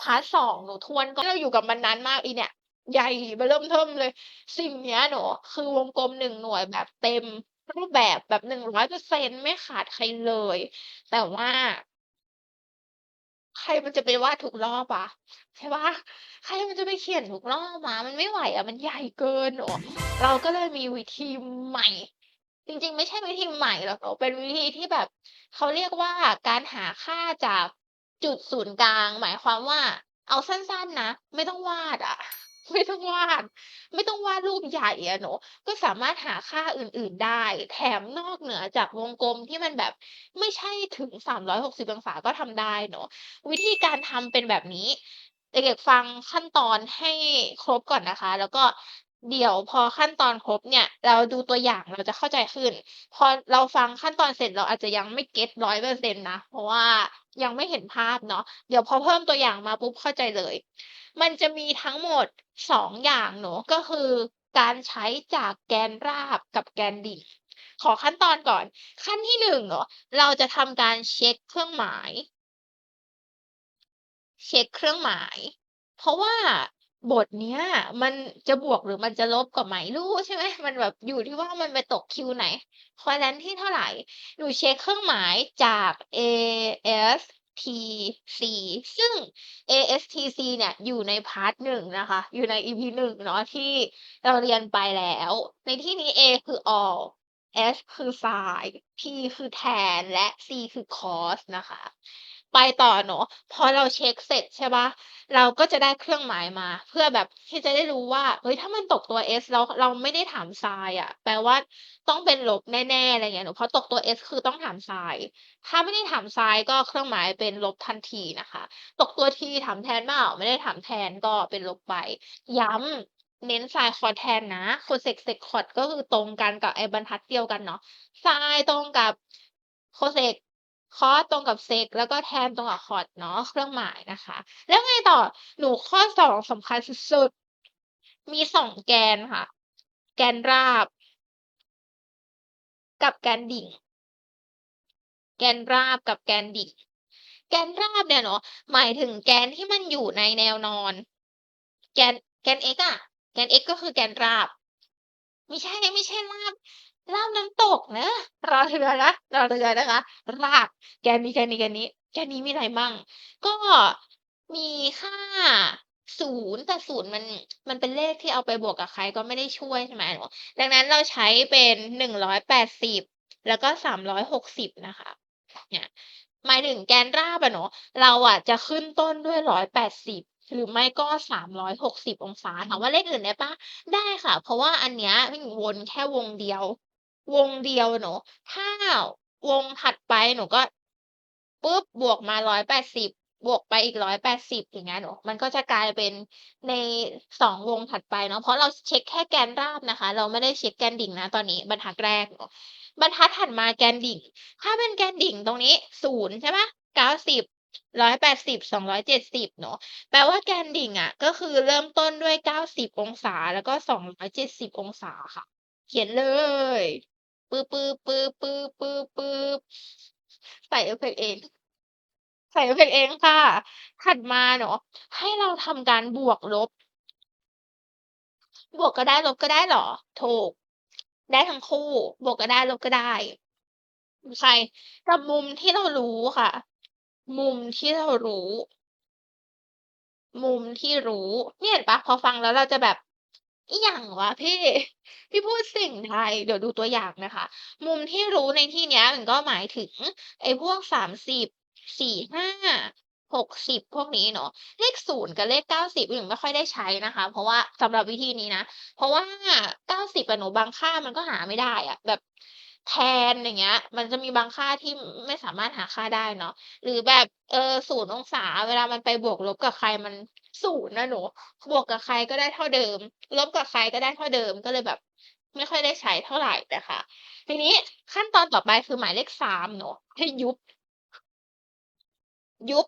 พาร์ตสองหนูทวนก็เราอยู่กับมันนานมากอีเนี่ย ใหญ่เบ้อเริ่มเทิมเลย สิ่งเนี้ยหนูคือวงกลมหนึ่งหน่วยแบบเต็มรูปแบบแบบหนึ่งร้อยเปอร์เซ็นไม่ขาดใครเลย แต่ว่า ใครมันจะไปวาดทุกรอบอะใช่ปล่าใครมันจะไปเขียนทุกรอบอะมันไม่ไหวอะมันใหญ่เกินหนูเราก็เลยมีวิธีใหม่ จริง ๆ ไม่ใช่วิธีใหม่หรอกหนูเป็นวิธีที่แบบเขาเรียกว่าการหาค่าจาก จุดศูนย์กลาง หมายความว่า เอาสั้นๆนะ ไม่ต้องวาดอะไม่ต้องวาด ไม่ต้องวาดรูปใหญ่อะหนูก็สามารถหาค่าอื่น ๆได้ แถมนอกเหนือจากวงกลมที่มันแบบไม่ใช่ถึง360องศาก็ทำได้เนาะวิธีการทำเป็นแบบนี้เด็กๆฟังขั้นตอนให้ครบก่อนนะคะ แล้วก็เดี๋ยวพอขั้นตอนครบเนี่ย เราดูตัวอย่างเราจะเข้าใจขึ้น พอเราฟังขั้นตอนเสร็จเราอาจจะยังไม่เก็ต100%นะ เพราะว่า ยังไม่เห็นภาพเนาะเดี๋ยวพอเพิ่มตัวอย่างมาปุ๊บเข้าใจเลย มันจะมีทั้งหมด 2 อย่างเนาะก็คือการใช้จากแกนราบกับแกนดิ่งขอขั้นตอนก่อน ขั้นที่หนึ่งเนาะเราจะทำการเช็คเครื่องหมาย เช็คเครื่องหมาย เพราะว่า บทเนี้ย มันจะบวกหรือมันจะลบก็ไม่รู้ใช่ไหมมันแบบอยู่ที่ว่ามันไปตกคิวไหน Quadrant ที่เท่าไหร่หนูเช็กเครื่องหมายจาก ASTC ซึ่ง ASTC เนี่ยอยู่ในพาร์ต1นะคะ อยู่ใน EP 1เนาะที่เราเรียนไปแล้ว ในที่นี้ A คือ all S คือ sin T คือ tan และ C คือ cos นะคะ ไปต่อเนาะพอเราเช็กเสร็จใช่ปล่าเราก็จะได้เครื่องหมายมา เพื่อแบบที่จะได้รู้ว่าเฮ้ยถ้ามันตกตัว S แล้วเราไม่ได้ถาม sin อะแปลว่าต้องเป็นลบแน่ๆอะไรเงี้ยหนูเพราะตกตัว S คือต้องถาม sin ถ้าไม่ได้ถาม sin ก็เครื่องหมายเป็นลบทันทีนะคะ ตกตัว T ถามแทนเปล่าไม่ได้ถามแทนก็เป็นลบไป ย้ำเน้น sin cos tan นะ cosec sec cot ก็คือตรงกันกับไอ้บรรทัดเดียวกันเนาะ sin ตรงกับโคเซก cosec cos ตรงกับ sec แล้วก็ tan ตรงกับ cot เนาะเครื่องหมายนะคะ แล้วไงต่อหนูข้อ2สำคัญสุดๆมี2แกนค่ะ แกนราบ กับแกนดิ่ง แกนราบกับแกนดิ่ง แกนราบเนี่ยเนาะหมายถึงแกนที่มันอยู่ในแนวนอน แกนแกน x อะแกน x ก็คือแกนราบไม่ใช่ไม่ใช่ราบ ราบน้ำตกนะรอเรือนะรอเรือนะคะราบแกนมีแกนนี้แกนนี้แกนนี้มีอะไรมั่งก็มีค่า0แต่0มันมันเป็นเลขที่เอาไปบวกกับใครก็ไม่ได้ช่วยใช่ไหมดังนั้นเราใช้เป็น180แปดสิบแล้วก็360นะคะเนี่ยหมายถึงแกนราบอะเนาะเราอะจะขึ้นต้นด้วย180หรือไม่ก็360อยหกสิบองศาถามว่าเลขอื่นได้ปล่าได้ค่ะ เพราะว่าอันเนี้ยวิ่งวนแค่วงเดียว วงเดียวเนาะถ้าวงถัดไปหนูก็ปุ๊บบวกมา180บบวกไปอีก180อย่างเงี้ยเนาะมันก็จะกลายเป็นใน2วงถัดไปเนาะเพราะเราเช็กแค่แกนราบนะคะ เราไม่ได้เช็กแกนดิ่งนะตอนนี้บรรทัดแรกเนาะบรรทัดถัดมาแกนดิ่ง ถ้าเป็นแกนดิ่งตรงนี้0ใช่เก้าสิบร้อยแปล่า90 180 270เจ็ดสิบเนาะแปลว่าแกนดิ่งอะก็คือเริ่มต้นด้วย90องศา แล้วก็270องศาค่ะ เขียนเลย ปื๊บๆๆๆๆใส่เอฟเฟกเอง ใส่เอฟเฟกเองค่ะ ถัดมาเนาะให้เราทำการบวกลบ บวกก็ได้ลบก็ได้หรอ?ถูก ได้ทั้งคู่ บวกก็ได้ลบก็ได้ใช่กับมุมที่เรารู้ค่ะ มุมที่เรารู้ มุมที่รู้ เนี่ยเห็นปล่าพอฟังแล้วเราจะแบบ อิหยังวะพี่ พี่พูดสิ่งใดเดี๋ยวดูตัวอย่างนะคะ มุมที่รู้ในที่เนี้ยมันก็หมายถึง ไอ้พวก30 45 60พวกนี้เนาะเลข0กับเลข90หนูไม่ค่อยได้ใช้นะคะ เพราะว่าสำหรับวิธีนี้นะ เพราะว่า90อะหนูบางค่ามันก็หาไม่ได้อะแบบ tan อย่างเงี้ย มันจะมีบางค่าที่ไม่สามารถหาค่าได้เนาะหรือแบบเออ0องศาเวลามันไปบวกลบกับใครมัน 0นย์นะหนูบวกกับใครก็ได้เท่าเดิม ลบกับใครก็ได้เท่าเดิมก็เลยแบบ ไม่ค่อยได้ใช้เท่าไหร่นะคะทีนี้ขั้นตอนต่อไปคือหมายเลข3เนาะให้ยุบ ยุบ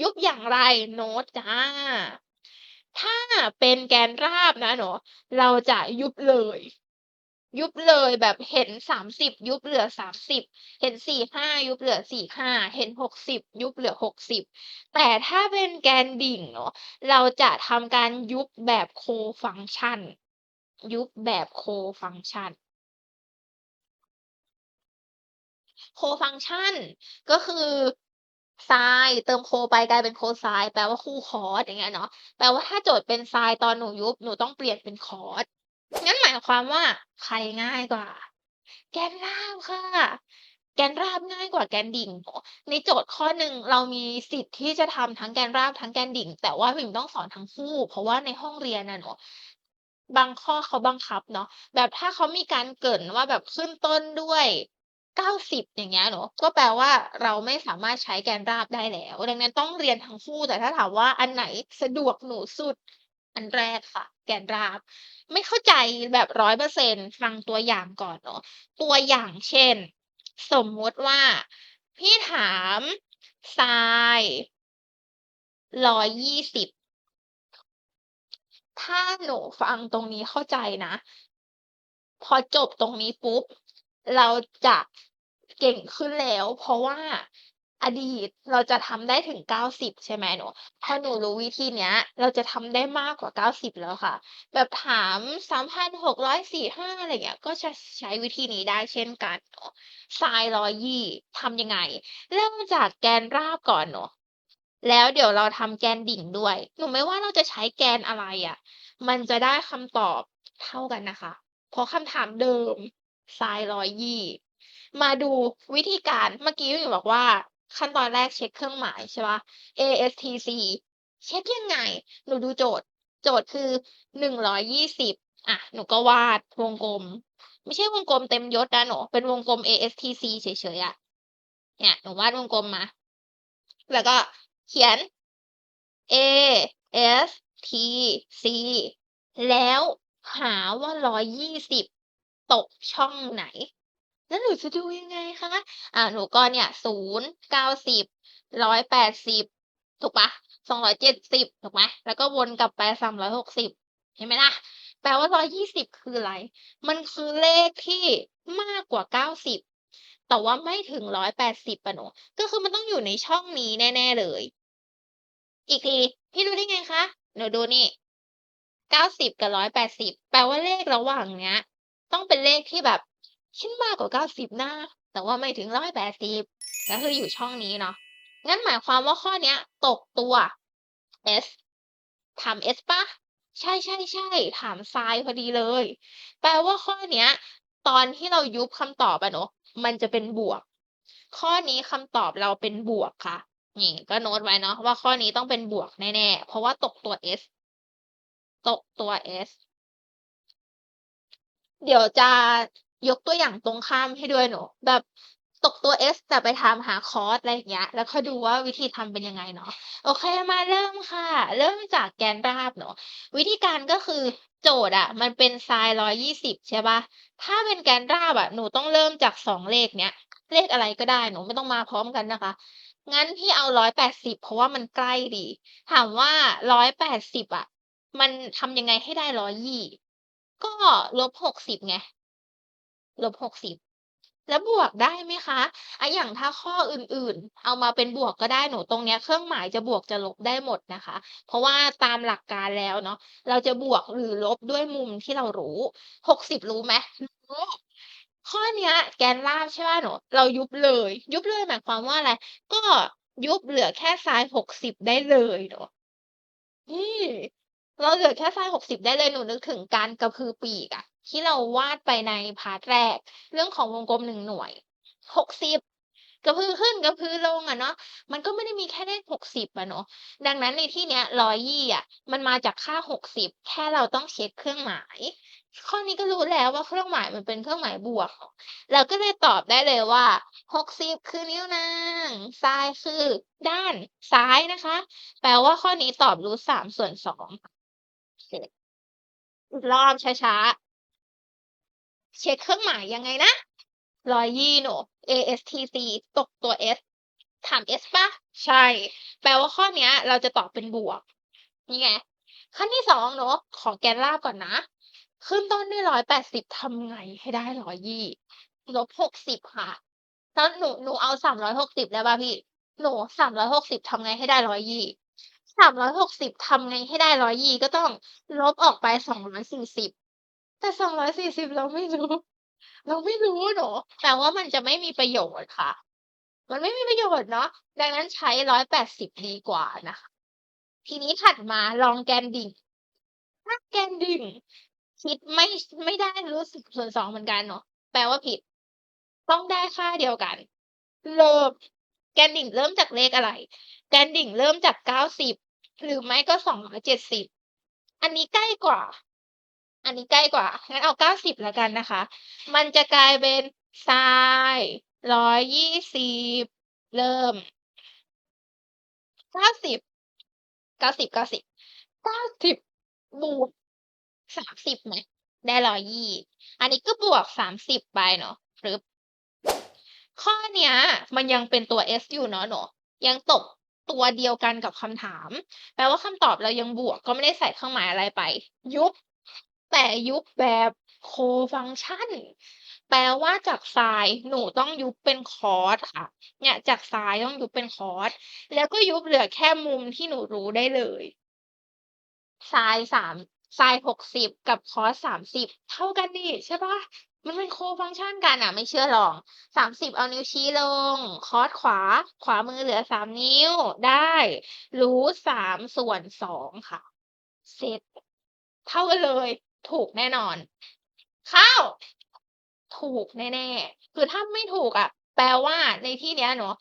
ยุบอย่างไร?โน้ตจ้ะถ้าเป็นแกนราบนะหนูเราจะยุบเลย ยุบเลยแบบเห็น30ยุบเหลือ30เห็น45ยุบเหลือ45เห็น60ยุบเหลือ60แต่ถ้าเป็นแกนดิ่งเนาะเราจะทำการยุบแบบ co-function ยุบแบบ co-function co-function ก็คือไซน์เติมโคไปกลายเป็นโคไซน์แปลว่าคู่คอสอย่างเงี้ยเนาะแปลว่าถ้าโจทย์เป็นไซน์ตอนหนูยุบหนูต้องเปลี่ยนเป็นคอส งั้นหมายความว่าใครง่ายกว่า แกนราบค่ะ แกนราบง่ายกว่าแกนดิ่ง ในโจทย์ข้อหนึ่งเรามีสิทธิ์ที่จะทำทั้งแกนราบทั้งแกนดิ่ง แต่ว่าพิมต้องสอนทั้งคู่ เพราะว่าในห้องเรียนอะเนาะบางข้อเขาบังคับเนาะแบบถ้าเขามีการเกินว่าแบบขึ้นต้นด้วย90อย่างเงี้ยเนาะก็แปลว่าเราไม่สามารถใช้แกนราบได้แล้ว ดังนั้นต้องเรียนทั้งคู่แต่ถ้าถามว่าอันไหนสะดวกหนูสุด อันแรกค่ะ แกนราบ ไม่เข้าใจแบบ100%ฟังตัวอย่างก่อนเนาะตัวอย่างเช่น สมมติว่า พี่ถามไซน์120ถ้าหนูฟังตรงนี้เข้าใจนะ พอจบตรงนี้ปุ๊บ เราจะเก่งขึ้นแล้ว เพราะว่า อดีตเราจะทำได้ถึง90ใช่ไหมหนูพอหนูรู้วิธีเนี้ย เราจะทำได้มากกว่า90แล้วค่ะ แบบถาม3,645อยสี่ห้าอะไรเงี้ย ก็จะใช้วิธีนี้ได้เช่นกันเนาะไซน์120ทำยังไง เริ่มจากแกนราบก่อนเนาะแล้วเดี๋ยวเราทำแกนดิ่งด้วย หนูไม่ว่าเราจะใช้แกนอะไรอะมันจะได้คำตอบเท่ากันนะคะ เพราะคำถามเดิมไซน์120มาดูวิธีการเมื่อกี้หนูบอกว่า ขั้นตอนแรกเช็กเครื่องหมายใช่ปล่า ASTC เช็กยังไง หนูดูโจทย์ โจทย์คือ120อยยี่สิบอะ หนูก็วาดวงกลม ไม่ใช่วงกลมเต็มยศนะหนู เป็นวงกลม ASTC เฉยๆอะเนี่ย หนูวาดวงกลมมา แล้วก็เขียน ASTC แล้วหาว่า120ตกช่องไหน แล้วหนูจะดูยังไงคะ อ่า หนูก็เนี่ย0 90 180ถูกปะสองร้อยเปล่า270ถูกไหมแล้วก็วนกลับไป360เห็นไหมล่ะ แปลว่า120คืออะไร มันคือเลขที่มากกว่า90แต่ว่าไม่ถึง180อะหนูก็คือมันต้องอยู่ในช่องนี้แน่ๆเลย อีกที พี่รู้ได้ไงคะ หนูดูนี่90กับ180แปลว่าเลขระหว่างเนี้ย ต้องเป็นเลขที่แบบ ฉันมากกว่า90นะ แต่ว่าไม่ถึง180ก็คืออยู่ช่องนี้เนาะ งั้นหมายความว่าข้อเนี้ย ตกตัว S ถาม S เปล่?ใช่ๆๆถามไซน์พอดีเลย แปลว่าข้อเนี้ย ตอนที่เรายุบคำตอบอะเนาะ มันจะเป็นบวก ข้อนี้คำตอบเราเป็นบวกค่ะ นี่ก็โน้ตไว้เนาะว่าข้อนี้ต้องเป็นบวกแน่ๆ เพราะว่าตกตัว S ตกตัว S เดี๋ยวจะยกตัวอย่างตรงข้ามให้ด้วยหนูแบบตกตัว S แต่ไปถามหาคอสอะไรอย่างเงี้ย แล้วค่อยดูว่าวิธีทำเป็นยังไงเนาะโอเคมาเริ่มค่ะ เริ่มจากแกนราบเนาะวิธีการก็คือโจทย์อะมันเป็นไซน์120ใช่ปล่าถ้าเป็นแกนราบอะหนูต้องเริ่มจาก2เลขเนี้ย เลขอะไรก็ได้หนูไม่ต้องมาพร้อมกันนะคะ งั้นพี่เอา180เพราะว่ามันใกล้ดี ถามว่า180อะมันทำยังไงให้ได้120ก็ลบ60ไง ลบ60แล้วบวกได้ไหมคะ?อะอย่างถ้าข้ออื่นๆ เอามาเป็นบวกก็ได้หนูตรงเนี้ยเครื่องหมายจะบวกจะลบได้หมดนะคะ เพราะว่าตามหลักการแล้วเนาะเราจะบวกหรือลบด้วยมุมที่เรารู้60รู้ไหม?รู้ข้อเนี้ย แกนราบใช่เปล่าหนูเรายุบเลย ยุบเลยหมายความว่าอะไร ก็ยุบเหลือแค่ไซน์60ได้เลยเนาะนี่เราเหลือแค่ไซน์60ได้เลยหนูนึกถึงการกระพือปีกอะ ที่เราวาดไปในพาร์ตแรก เรื่องของวงกลม1หน่วย60กระพือขึ้นกระพือลงอะเนาะมันก็ไม่ได้มีแค่เลข60อะเนาะดังนั้นในที่เนี้ย120อะมันมาจากค่า60แค่เราต้องเช็กเครื่องหมาย ข้อนี้ก็รู้แล้วว่าเครื่องหมายมันเป็นเครื่องหมายบวก เราก็เลยตอบได้เลยว่า60คือนิ้วนางไซน์คือด้านซ้ายนะคะ แปลว่าข้อนี้ตอบ √3/2 เสร็จอีกรอบช้าๆ เช็คเครื่องหมายยังไงนะร้อยยี่หนู ASTC ตกตัว S ถาม S ป่ะใช่ แปลว่าข้อนี้เราจะตอบเป็นบวก นี่ไง ขั้นที่สองเนาะขอแกนลาบก่อนนะ ขึ้นต้นด้วยร้อยแปดสิบทำไงให้ได้ร้อยยี่ลบหกสิบค่ะ แล้วหนูหนูเอาสามร้อยหกสิบแล้วป่ะพี่ หนูสามร้อยหกสิบทำไงให้ได้ร้อยยี่สามร้อยหกสิบทำไงให้ได้ร้อยยี่ก็ต้องลบออกไปสองร้อยสี่สิบ แต่240เราไม่รู้ เราไม่รู้หนูแปลว่ามันจะไม่มีประโยชน์ค่ะ มันไม่มีประโยชน์เนาะดังนั้นใช้180ดีกว่านะคะทีนี้ถัดมาลองแกนดิ่งถ้าแกนดิ่งคิดไม่ไม่ได้รูท10ส่วน2เหมือนกันเนาะแปลว่าผิด ต้องได้ค่าเดียวกัน เริ่มแกนดิ่งเริ่มจากเลขอะไร แกนดิ่งเริ่มจาก90หรือไม่ก็270อันนี้ใกล้กว่า อันนี้ใกล้กว่า งั้นเอา90แล้วกันนะคะ มันจะกลายเป็น sin 120เริ่ม90 90 90 90บเก้าสิบเก้าสิบบวก30ไหมได้120อันนี้ก็บวก30ไปเนาะปรึ๊บข้อเนี้ย มันยังเป็นตัว s อยู่เนาะหนูยังตกตัวเดียวกันกับคำถาม แปลว่าคำตอบเรายังบวกก็ไม่ได้ใส่เครื่องหมายอะไรไป ยุบ แต่ยุบแบบโคฟังก์ชัน แปลว่าจาก sin หนูต้องยุบเป็น cos ค่ะ เนี่ยจาก sin ต้องยุบเป็น cos แล้วก็ยุบเหลือแค่มุมที่หนูรู้ได้เลย sin 3 sin 60กับ cos 30เท่ากันนี่ใช่ปล่ามันเป็นโคฟังก์ชันกันน่ะ ไม่เชื่อลอง30เอานิ้วชี้ลง cos ขวา ขวามือเหลือ3นิ้วได้ รูท3ส่วน2ค่ะ เสร็จ เท่ากันเลย ถูกแน่นอนเข้าถูกแน่ๆ คือถ้าไม่ถูกอะแปลว่าในที่เนี้ยเนาะ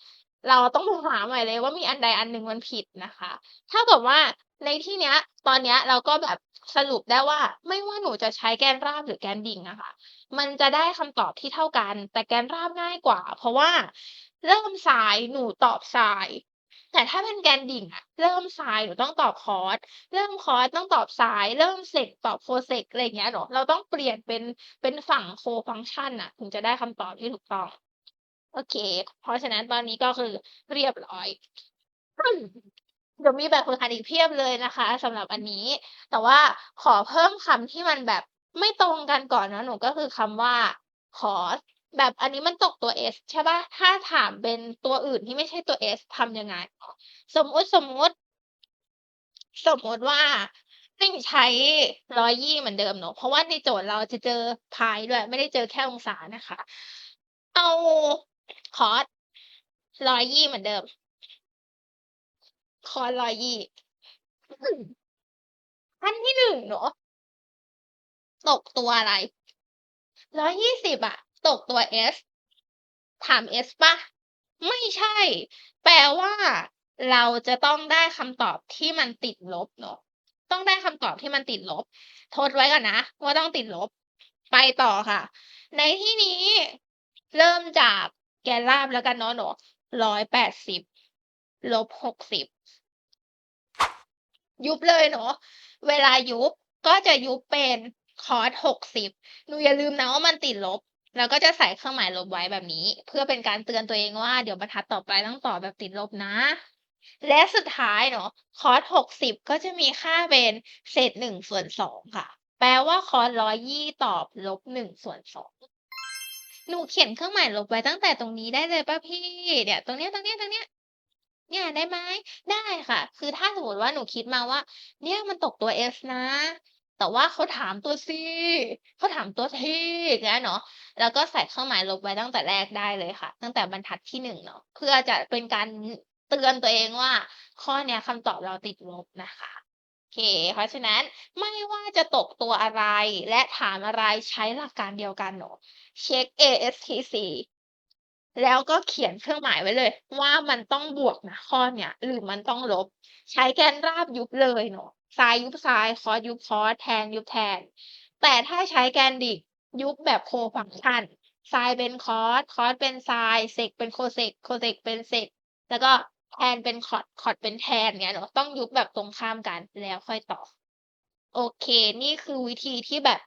เราต้องหาใหม่เลยว่ามีอันใดอันหนึ่งมันผิดนะคะเท่ากับว่าในที่เนี้ย ตอนเนี้ยเราก็แบบสรุปได้ว่า ไม่ว่าหนูจะใช้แกนราบหรือแกนดิ่งอะค่ะมันจะได้คำตอบที่เท่ากัน แต่แกนราบง่ายกว่า เพราะว่าเริ่ม sin หนูตอบ sin แต่ถ้าเป็นแกนดิ่งอะเริ่ม sin หนูต้องตอบ cos เริ่ม cos ต้องตอบ sin เริ่ม sec ตอบ cosec อะไรเงี้ยเนาะเราต้องเปลี่ยนเป็นเป็นฝั่งโคฟังก์ชันน่ะถึงจะได้คำตอบที่ถูกต้อง โอเค เพราะฉะนั้นตอนนี้ก็คือเรียบร้อยเดี๋ยวมีแบบฝึกหัดอีกเพียบเลยนะคะสำหรับอันนี้ แต่ว่าขอเพิ่มคำที่มันแบบไม่ตรงกันก่อนนะหนูก็คือคำว่า cos แบบอันนี้มันตกตัว s ใช่ปล่าถ้าถามเป็นตัวอื่นที่ไม่ใช่ตัว s ทำยังไง สมมติสมมติ สมมติว่าให้ใช้120เหมือนเดิมเนาะเพราะว่าในโจทย์เราจะเจอ pi ด้วย ไม่ได้เจอแค่องศานะคะ เอา cos 120เหมือนเดิม cos 120ขั้นที่1เนาะตกตัวอะไร120อะ ตกตัว s ถาม s ปล่าไม่ใช่ แปลว่าเราจะต้องได้คำตอบที่มันติดลบเนาะต้องได้คำตอบที่มันติดลบ ทดไว้ก่อนนะ ว่าต้องติดลบ ไปต่อค่ะ ในที่นี้ เริ่มจากแกนราบแล้วกันเนาะหนู180ลบ60ยุบเลยเนาะเวลายุบก็จะยุบเป็น cos 60หนูอย่าลืมนะว่ามันติดลบ แล้วก็จะใส่เครื่องหมายลบไว้แบบนี้ เพื่อเป็นการเตือนตัวเองว่าเดี๋ยวบรรทัดต่อไปต้องตอบแบบติดลบนะ และสุดท้ายเนาะ cos 60ก็จะมีค่าเป็นเศษ1ส่วน2ค่ะ แปลว่า cos 120ตอบลบ1ส่วน2หนูเขียนเครื่องหมายลบไว้ตั้งแต่ตรงนี้ได้เลยเปล่าพี่เนี่ยตรงเนี้ยตรงเนี้ยตรงเนี้ยเนี่ยได้ไหมได้ค่ะ คือถ้าสมมติว่าหนูคิดมาว่า เนี่ยมันตกตัว s นะ แต่ว่าเขาถามตัว c เขาถามตัว t อย่างเงี้ยเนาะแล้วก็ใส่เครื่องหมายลบไว้ตั้งแต่แรกได้เลยค่ะ ตั้งแต่บรรทัดที่1เนาะเพื่อจะเป็นการเตือนตัวเองว่า ข้อเนี้ยคำตอบเราติดลบนะคะโอเค เพราะฉะนั้นไม่ว่าจะตกตัวอะไรและถามอะไรใช้หลักการเดียวกันเนาะเช็ก ASTC แล้วก็เขียนเครื่องหมายไว้เลย ว่ามันต้องบวกนะข้อเนี้ยหรือมันต้องลบ ใช้แกนราบยุบเลยเนาะ sin ยุบ sin cos ยุบ cos tan ยุบ tan แต่ถ้าใช้แกนดิ่งยุบแบบโคฟังก์ชัน sin เป็น cos cos เป็น sin sec เป็น cosec cosec เป็น sec แล้วก็ tan เป็น cot cot เป็น tan เงี้ยเนาะต้องยุบแบบตรงข้ามกันแล้วค่อยตอบโอเค นี่คือวิธีที่แบบ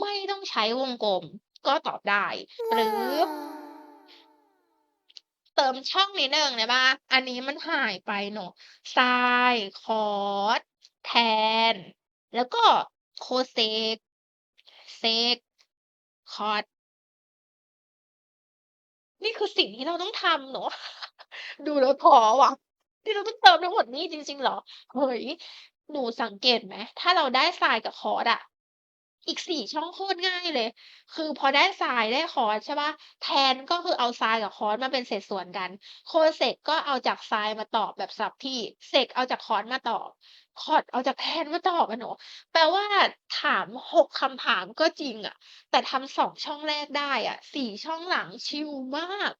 ไม่ต้องใช้วงกลมก็ตอบได้ หรือ เติมช่องนิดหนึ่งได้เปล่าอันนี้มันหายไปเนาะ sin cos tan แทน แล้วก็โคเซกเซกคอดนี่คือสิ่งที่เราต้องทำเนาะ?ดูแล้วพอว่ะนี่เราต้องเติมทั้งหมดนี้จริงๆเหรอ?เฮ้ย หนูสังเกตไหม ถ้าเราได้สายกับคอร์ดอะ อีก4ช่องโคตรง่ายเลย คือพอได้ไซน์ได้คอสใช่ปล่าแทนก็คือเอาไซน์กับคอสมาเป็นเศษส่วนกัน โคเซกก็เอาจากไซน์มาตอบแบบสับที่เซกเอาจากคอสมาตอบคอสเอาจากแทนมาตอบอะหนูแปลว่าถาม6คำถามก็จริงอะแต่ทำ2ช่องแรกได้อะ4ช่องหลังชิลมาก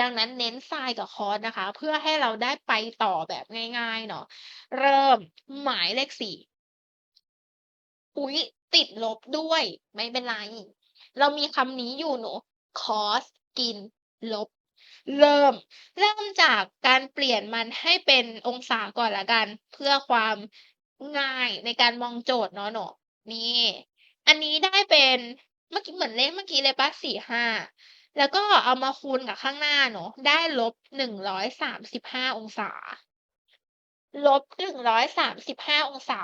ดังนั้นเน้นไซน์กับคอสนะคะ เพื่อให้เราได้ไปต่อแบบง่าย ๆ เนาะเริ่มหมายเลข4อุ๊ย ติดลบด้วย ไม่เป็นไร เรามีคำนี้อยู่หนู cos กิน ลบ เริ่ม เริ่มจากการเปลี่ยนมันให้เป็นองศาก่อนล้วกัน เพื่อความง่ายในการมองโจทย์เนาะหนูนี่ อันนี้ได้เป็นเมื่อกี้เหมือนเลขเมื่อกี้เลยเปล่า4-5แล้วก็เอามาคูณกับข้างหน้าเนาะได้ลบ135อยสามสิบห้าองศา ลบ135องศา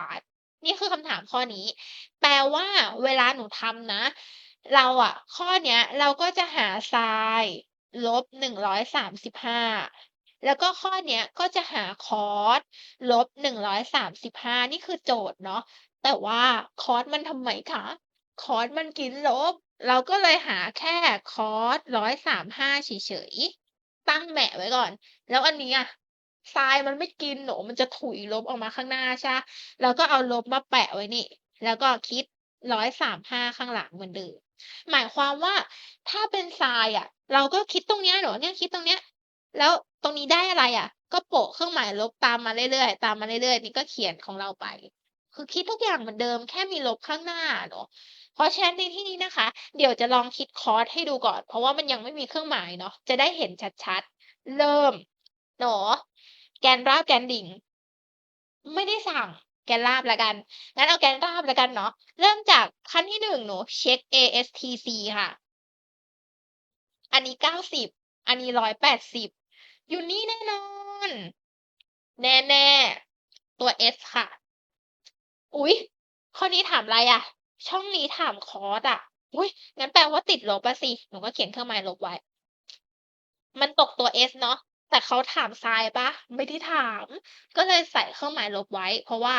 นี่คือคำถามข้อนี้ แปลว่าเวลาหนูทำนะ เราอะข้อเนี้ย เราก็จะหาไซน์ลบ135แล้วก็ข้อเนี้ยก็จะหาคอสลบ135นี่คือโจทย์เนาะแต่ว่าคอสมันทำไมคะ?คอสมันกินลบ เราก็เลยหาแค่คอส135เฉยๆตั้งแหมะไว้ก่อน แล้วอันนี้อะ ไซน์มันไม่กินหนูมันจะถุยลบออกมาข้างหน้าใช่เปล่าเราก็เอาลบมาแปะไว้นี่ แล้วก็คิด135ข้างหลังเหมือนเดิมหมายความว่าถ้าเป็นไซน์อะเราก็คิดตรงเนี้ยหนูเนี่ยคิดตรงเนี้ย แล้วตรงนี้ได้อะไรอะก็โปะเครื่องหมายลบตามมาเรื่อยๆตามมาเรื่อยๆนี่ก็เขียนของเราไป คือคิดทุกอย่างเหมือนเดิมแค่มีลบข้างหน้าเนาะเพราะฉะนั้นในที่นี้นะคะ เดี๋ยวจะลองคิดคอร์สให้ดูก่อน เพราะว่ามันยังไม่มีเครื่องหมายเนาะจะได้เห็นชัดๆ เริ่มหนู แกนราบแกนดิ่ง ไม่ได้สั่งแกนราบแล้วกัน งั้นเอาแกนราบแล้วกันเนาะ เริ่มจากขั้นที่1หนูเช็ก ASTC ค่ะ อันนี้90อันนี้180อยู่นี่แน่นอน แน่ๆตัว S ค่ะ อุ๊ย ข้อนี้ถามอะไรอะ?ช่องนี้ถามคอร์สอะอุ๊ยงั้นแปลว่าติดลบอะสิ หนูก็เขียนเครื่องหมายลบไว้ มันตกตัว S เนาะ แต่เขาถามไซน์เปล่า?ไม่ได้ถาม ก็เลยใส่เครื่องหมายลบไว้ เพราะว่า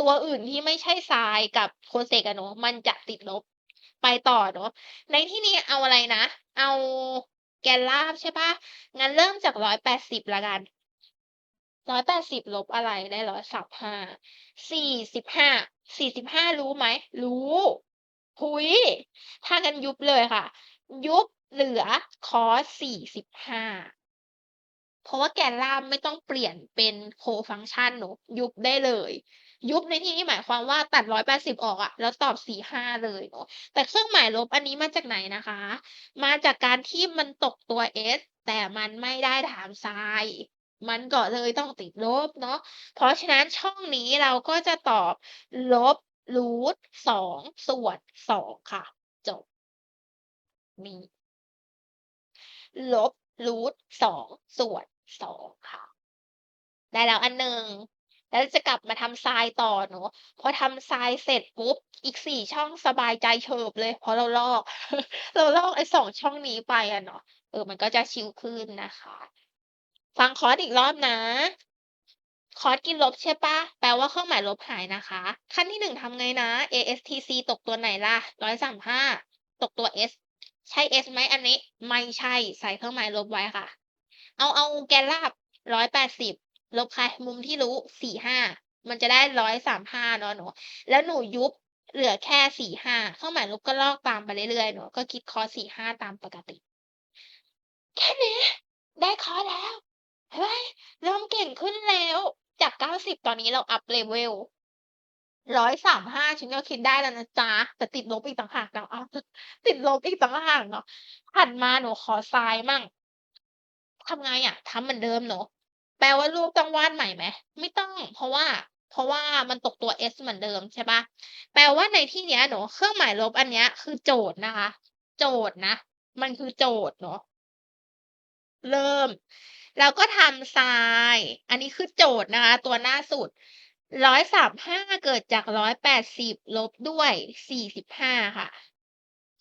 ตัวอื่นที่ไม่ใช่ไซน์กับโคเซกอะหนูมันจะติดลบไปต่อเนาะในที่นี้เอาอะไรนะ เอาแกนราบใช่ปล่า?งั้นเริ่มจาก180แปดสิบล้วกัน180ลบอะไรได้135 45 45รู้ไหม?รู้อุ๊ยถ้างั้นยุบเลยค่ะ ยุบเหลือคอส45เพ ราะว่าแกนราบไม่ต้องเปลี่ยนเป็นโคฟังชันหนูยุบได้เลย ยุบในที่นี้หมายความว่าตัด180ออกอะแล้วตอบ45เลยเนาะแต่เครื่องหมายลบอันนี้มาจากไหนนะคะ?มาจากการที่มันตกตัว S แต่มันไม่ได้ถามไซน์มันก็เลยต้องติดลบเนาะเพราะฉะนั้นช่องนี้เราก็จะตอบลบรูท2ส่วน2ค่ะ จบนี่ลบรูท2ส่วน 2ค่ะ ได้แล้วอันหนึ่งแล้วจะกลับมาทำไซน์ต่อเนาะพอทำไซน์เสร็จปุ๊บ อีก4ช่องสบายใจเฉิบเลย เพราะเราลอก เราลอกไอ้2ช่องนี้ไปอะเนาะเออมันก็จะชิลขึ้นนะคะ ฟังคอสอีกรอบนะ คอสกินลบใช่ปล่า?แปลว่าเครื่องหมายลบหายนะคะ ขั้นที่1ทำไงนะ ASTC ตกตัวไหนล่ะ?135ตกตัว S ใช่ S ไหมอันนี้?ไม่ใช่ใส่เครื่องหมายลบไว้ค่ะ เอาเอาแกนราบ180ลบใคร?มุมที่รู้45มันจะได้135เนาะหนูแล้วหนูยุบเหลือแค่45เครื่องหมายลบก็ลอกตามไปเรื่อยๆเนาะก็คิดคอส45ตามปกติ แค่นี้ได้คอแล้วเห็นไหมเริ่มเก่งขึ้นแล้ว จาก90ตอนนี้เราอัป level 135ฉันก็คิดได้แล้วนะจ๊ะแต่ติดลบอีกต่างหากเนาะติดลบอีกต่างหากเนาะถัดมาหนูขอไซน์มั่ง ทำไงอะ?ทำเหมือนเดิมเนาะแปลว่ารูปต้องวาดใหม่ไหม?ไม่ต้องเพราะว่า เพราะว่ามันตกตัว S เหมือนเดิมใช่ปล่า?แปลว่าในที่เนี้ยหนูเครื่องหมายลบอันเนี้ยคือโจทย์นะคะ โจทย์นะ มันคือโจทย์เนาะเริ่ม แล้วก็ทำไซน์อันนี้คือโจทย์นะคะ ตัวหน้าสุด135เกิดจาก180ลบด้วย45ค่ะ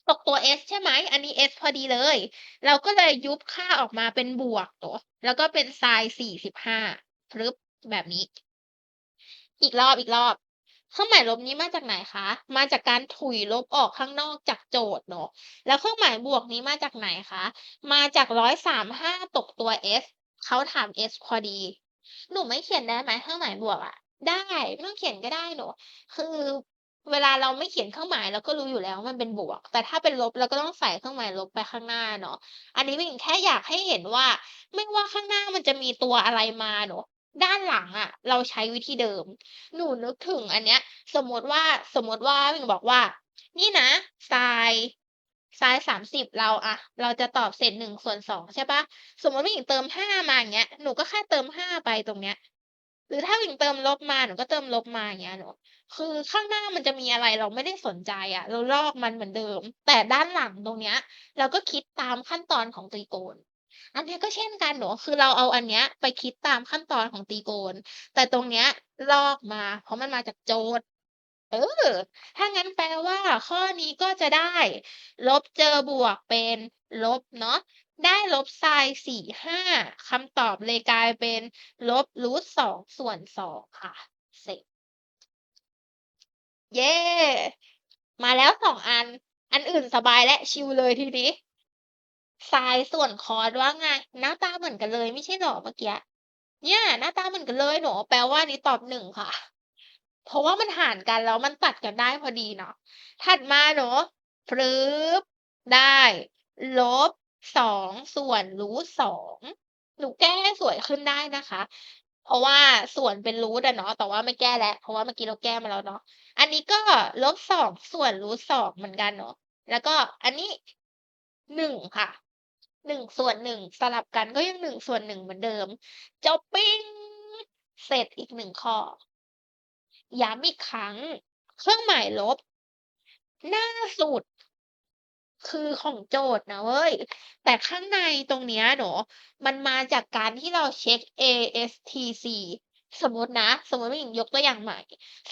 ตกตัว s ใช่ไหม อันนี้ s พอดีเลย เราก็เลยยุบค่าออกมาเป็นบวกเนาะแล้วก็เป็นไซน์45พรึบแบบนี้ อีกรอบอีกรอบเครื่องหมายลบนี้มาจากไหนคะ มาจากการถุยลบออกข้างนอกจากโจทย์เนาะ แล้วเครื่องหมายบวกนี้มาจากไหนคะ มาจาก135ตกตัว s เขาถาม s พอดี หนูไม่เขียนได้ไหมเครื่องหมายบวกอะ?ได้ไม่ต้องเขียนก็ได้หนูคือ เวลาเราไม่เขียนเครื่องหมายเราก็รู้อยู่แล้วว่ามันเป็นบวก แต่ถ้าเป็นลบเราก็ต้องใส่เครื่องหมายลบไปข้างหน้าเนาะอันนี้หมิ่งแค่อยากให้เห็นว่า ไม่ว่าข้างหน้ามันจะมีตัวอะไรมาเนาะด้านหลังอะเราใช้วิธีเดิม หนูนึกถึงอันเนี้ย สมมติว่าสมมติว่าหมิ่งบอกว่า นี่นะไซน์ไซน์30เราอะเราจะตอบเศษ1/2ใช่เปล่าสมมติวิ่งเติม5มาอย่างเงี้ยหนูก็แค่เติม5ไปตรงเนี้ย หรือถ้าหมิ่งเติมลบมาหนูก็เติมลบมาอย่างเงี้ยเนาะคือข้างหน้ามันจะมีอะไรเราไม่ได้สนใจอะเราลอกมันเหมือนเดิม แต่ด้านหลังตรงเนี้ย เราก็คิดตามขั้นตอนของตรีโกณอันเนี้ยก็เช่นกันเนาะคือเราเอาอันเนี้ย ไปคิดตามขั้นตอนของตรีโกณแต่ตรงเนี้ยลอกมา เพราะมันมาจากโจทย์ เออ ถ้างั้นแปลว่า ข้อนี้ก็จะได้ ลบเจอบวกเป็นลบเนาะ ได้ลบไซน์45คำตอบเลยกลายเป็นลบ √2 ส่วน2ค่ะ เสร็จ เย้ มาแล้ว2อัน อันอื่นสบายแล้วชิลเลยทีนี้ไซน์ส่วนคอสว่าไง หน้าตาเหมือนกันเลยไม่ใช่หรอเมื่อกี้?เนี่ยหน้าตาเหมือนกันเลยหนูแปลว่านี้ตอบ1ค่ะ เพราะว่ามันหารกันแล้วมันตัดกันได้พอดีเนาะถัดมาเนาะพรึบได้ ลบ 2ส่วน √2 หนูแก้ให้สวยขึ้นได้นะคะ เพราะว่าส่วนเป็น root อะเนาะแต่ว่าไม่แก้แล้วเพราะว่าเมื่อกี้เราแก้มาแล้วเนาะอันนี้ก็ลบ2ส่วน √2 เหมือนกันเนาะแล้วก็อันนี้1ค่ะ1ส่วน1สลับกันก็ยัง1ส่วน1เหมือนเดิมจบปิ๊งเสร็จอีก1ข้อย้ำอีกครั้ง เครื่องหมายลบ หน้าสุด คือของโจทย์นะเว้ย แต่ข้างในตรงเนี้ยเนาะมันมาจากการที่เราเช็ก ASTC สมมตินะ สมมติว่าหมิ่งยกตัวอย่างใหม่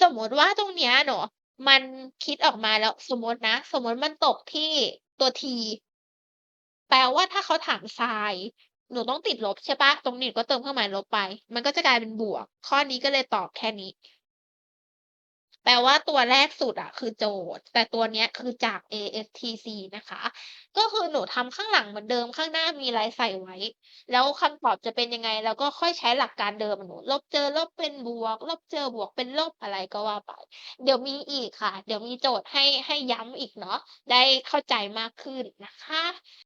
สมมติว่าตรงเนี้ยเนาะมันคิดออกมาแล้วสมมตินะ สมมติมันตกที่ตัว t แปลว่าถ้าเขาถามไซน์หนูต้องติดลบใช่ปล่าตรงนี้ก็เติมเครื่องหมายลบไป มันก็จะกลายเป็นบวก ข้อนี้ก็เลยตอบแค่นี้ แปลว่าตัวแรกสุดอะคือโจทย์ แต่ตัวเนี้ยคือจาก ASTC นะคะ ก็คือหนูทำข้างหลังเหมือนเดิมข้างหน้ามีอะไรใส่ไว้ แล้วคำตอบจะเป็นยังไงเราก็ค่อยใช้หลักการเดิมอะหนูลบเจอลบเป็นบวก ลบเจอบวกเป็นลบอะไรก็ว่าไป เดี๋ยวมีอีกค่ะ เดี๋ยวมีโจทย์ให้ให้ย้ำอีกเนาะได้เข้าใจมากขึ้นนะคะ